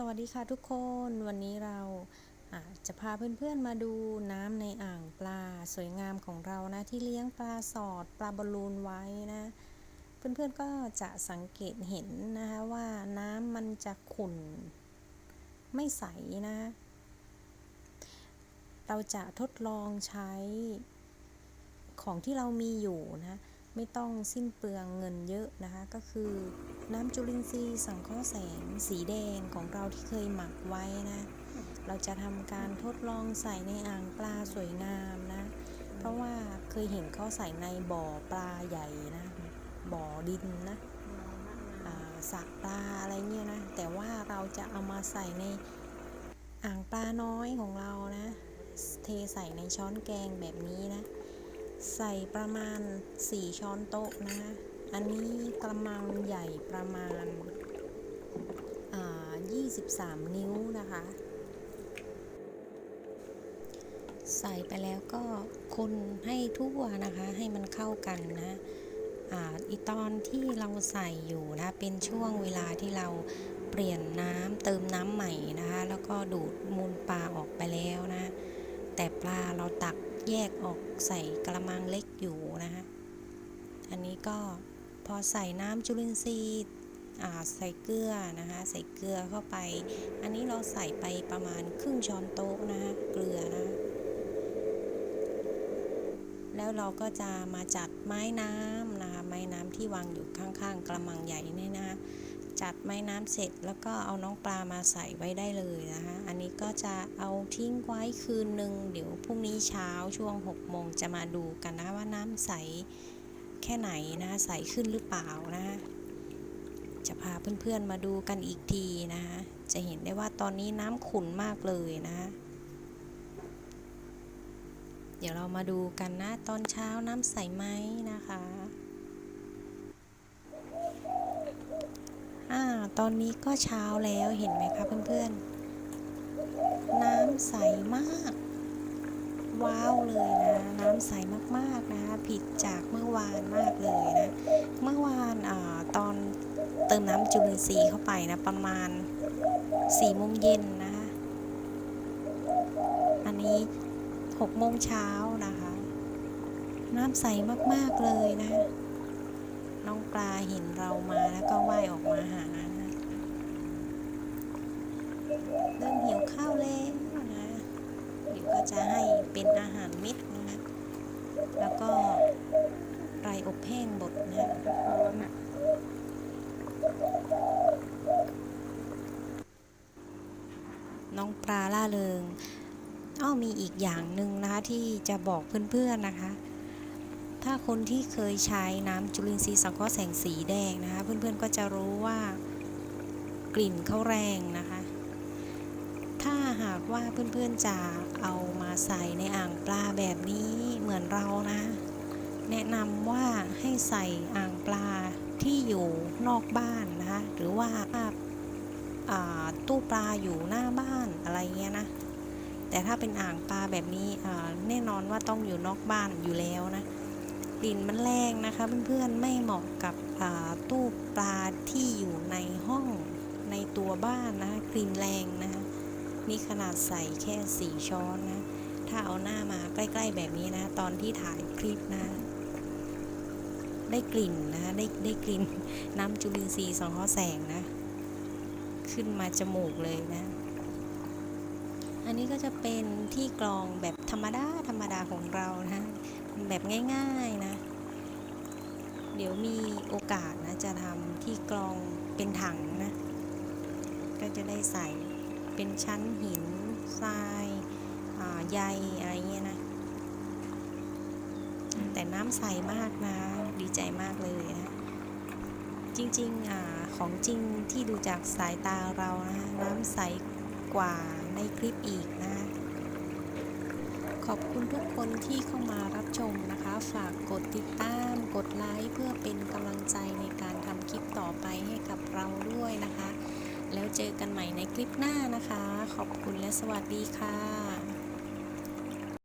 สวัสดีค่ะทุกคนวันนี้เราะจะพาเพื่อนๆมาดูน้ำในอ่างปลาสวยงามของเรานะ ที่เลี้ยงปลาสอดปลาบอลลูนไว้นะ เพื่อนๆก็จะสังเกตเห็นนะคะว่าน้ำมันจะขุ่นไม่ใสนะ เราจะทดลองใช้ของที่เรามีอยู่นะ ไม่ต้องสิ้นเปลืองเงินเยอะนะคะ ก็คือน้ำจุลินทรีย์สังเคราะห์แสงสีแดงของเราที่เคยหมักไว้นะ เราจะทำการทดลองใส่ในอ่างปลาสวยงามนะ เพราะว่าเคยเห็นเขาใส่ในบ่อปลาใหญ่นะ บ่อดินนะสระปลาอะไรเงี้ยนะ แต่ว่าเราจะเอามาใส่ในอ่างปลาน้อยของเรานะ เทใส่ในช้อนแกงแบบนี้นะ ใส่ประมาณ 4 ช้อนโต๊ะนะคะอันนี้กระมังใหญ่ประมาณอ่า23 นิ้วนะคะ ใส่ไปแล้วก็คนให้ทั่วนะคะ ให้มันเข้ากันนะออีตอนที่เราใส่อยู่นะเป็นช่วงเวลาที่เราเปลี่ยนน้ำเติมน้ำใหม่นะคะ แล้วก็ดูดมูลปลาออกไปแล้วนะ แต่ปลาเราตัก แยกออกใส่กระมังเล็กอยู่นะคะอันนี้ก็พอใส่น้ำจุลินทรีย์ใส่เกลือนะคะ ใส่เกลือเข้าไป อันนี้เราใส่ไปประมาณครึ่งช้อนโต๊ะนะคะเกลือนะ แล้วเราก็จะมาจัดไม้น้ำนะคะ ไม้น้ำที่วางอยู่ข้างๆ กระมังใหญ่นี่นะคะ จัดไม้น้ำเสร็จแล้วก็เอาน้องปลามาใส่ไว้ได้เลยนะคะ อันนี้ก็จะเอาทิ้งไว้คืนหนึ่งเดี๋ยวพรุ่งนี้เช้าช่วง6โมงจะมาดูกันนะว่าน้ำใสแค่ไหนนะใสขึ้นหรือเปล่านะคะจะพาเพื่อนๆมาดูกันอีกทีนะคะจะเห็นได้ว่าตอนนี้น้ำขุ่นมากเลยนะคะเดี๋ยวเรามาดูกันนะตอนเช้าน้ำใสไหมนะคะ อ่า ตอนนี้ก็เช้าแล้วเห็นไหมคะเพื่อนๆ น้ำใสมาก ว้าวเลยนะ น้ำใสมากๆนะคะผิดจากเมื่อวานมากเลยนะ เมื่อวานอ่าตอนเติมน้ำจุลินทรีย์เข้าไปนะ ประมาณ4โมงเย็นนะคะ อันนี้6โมงเช้านะคะ น้ำใสมากๆเลยนะ น้องปลาเห็นเรามาแล้วก็ว่ายออกมาหานะเริ่มหิวข้าวแล้วนะเดี๋ยวก็จะให้เป็นอาหารเม็ดนะคะแล้วก็ไรอบแห้งบดนะร้อนอะน้องปลาล่าเริงอ้อมีอีกอย่างหนึ่งนะคะที่จะบอกเพื่อนๆนะคะ ถ้าคนที่เคยใช้น้ำจุลินทรีย์สังเคราะห์แสงสีแดงนะคะ เพื่อนๆก็จะรู้ว่ากลิ่นเขาแรงนะคะ ถ้าหากว่าเพื่อนๆจะเอามาใส่ในอ่างปลาแบบนี้เหมือนเรานะ แนะนำว่าให้ใส่อ่างปลาที่อยู่นอกบ้านนะคะหรือว่าาตู้ปลาอยู่หน้าบ้านอะไรเงี้ยนะแต่ถ้าเป็นอ่างปลาแบบนี้แน่นอนว่าต้องอยู่นอกบ้านอยู่แล้วนะ ลิ่นมันแรงนะคะเพื่อนๆไม่เหมาะกับตู้ปลาที่อยู่ในห้องในตัวบ้านนะกลิ่นแรงนะคะนี่ขนาดใส่แค่สี่ช้อนนะถ้าเอาหน้ามาใกล้ ๆแบบนี้นะ ตอนที่ถ่ายคลิปนะได้กลิ่นนะได้ได้กลิ่นน้ำจุลินทรีย์สังเคราะห์แสงนะ ขึ้นมาจมูกเลยนะ อันนี้ก็จะเป็นที่กรองแบบธรรมดาธรรมดาของเรานะ แบบง่ายๆนะ เดี๋ยวมีโอกาสนะ จะทำที่กรองเป็นถังนะ ก็จะได้ใส่เป็นชั้นหินทรายใยอะไรเงี้ยนะ แต่น้ำใสมากนะ ดีใจมากเลยนะ จริงๆอ่าของจริงที่ดูจากสายตาเรานะ น้ำใสกว่าในคลิปอีกนะ ขอบคุณทุกคนที่เข้ามารับชมนะคะ ฝากกดติดตาม กดไลค์เพื่อเป็นกำลังใจในการทำคลิปต่อไปให้กับเราด้วยนะคะ แล้วเจอกันใหม่ในคลิปหน้านะคะ ขอบคุณและสวัสดีค่ะ